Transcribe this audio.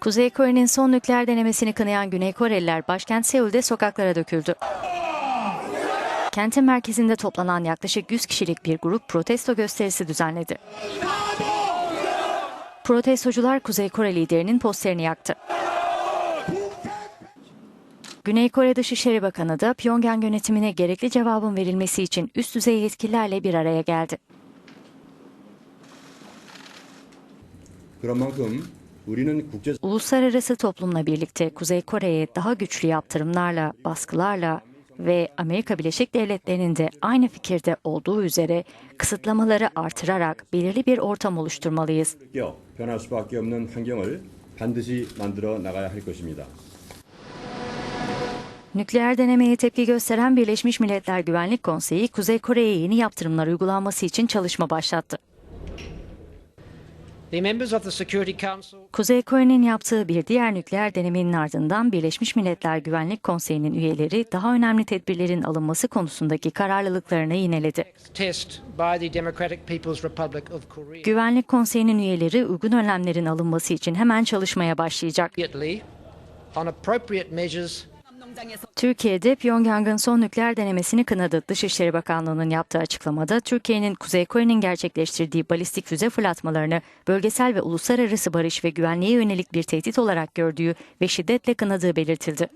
Kuzey Kore'nin son nükleer denemesini kınayan Güney Koreliler başkent Seul'de sokaklara döküldü. Kentin merkezinde toplanan yaklaşık 100 kişilik bir grup protesto gösterisi düzenledi. Protestocular Kuzey Kore liderinin posterini yaktı. Güney Kore Dışişleri Bakanı da Pyongyang yönetimine gerekli cevabın verilmesi için üst düzey yetkililerle bir araya geldi. 그런 만큼 우리는 국제 Uluslararası toplumla birlikte Kuzey Kore'ye daha güçlü yaptırımlarla, baskılarla ve Amerika Birleşik Devletleri'nin de aynı fikirde olduğu üzere kısıtlamaları artırarak belirli bir ortam oluşturmalıyız. Nükleer denemeye tepki gösteren Birleşmiş Milletler Güvenlik Konseyi, Kuzey Kore'ye yeni yaptırımlar uygulanması için çalışma başlattı. Kuzey Kore'nin yaptığı bir diğer nükleer denemenin ardından Birleşmiş Milletler Güvenlik Konseyi'nin üyeleri daha önemli tedbirlerin alınması konusundaki kararlılıklarını yineledi. Güvenlik Konseyi'nin üyeleri uygun önlemlerin alınması için hemen çalışmaya başlayacak. Türkiye'de Pyongyang'ın son nükleer denemesini kınadı. Dışişleri Bakanlığı'nın yaptığı açıklamada Türkiye'nin Kuzey Kore'nin gerçekleştirdiği balistik füze fırlatmalarını bölgesel ve uluslararası barış ve güvenliğe yönelik bir tehdit olarak gördüğü ve şiddetle kınadığı belirtildi.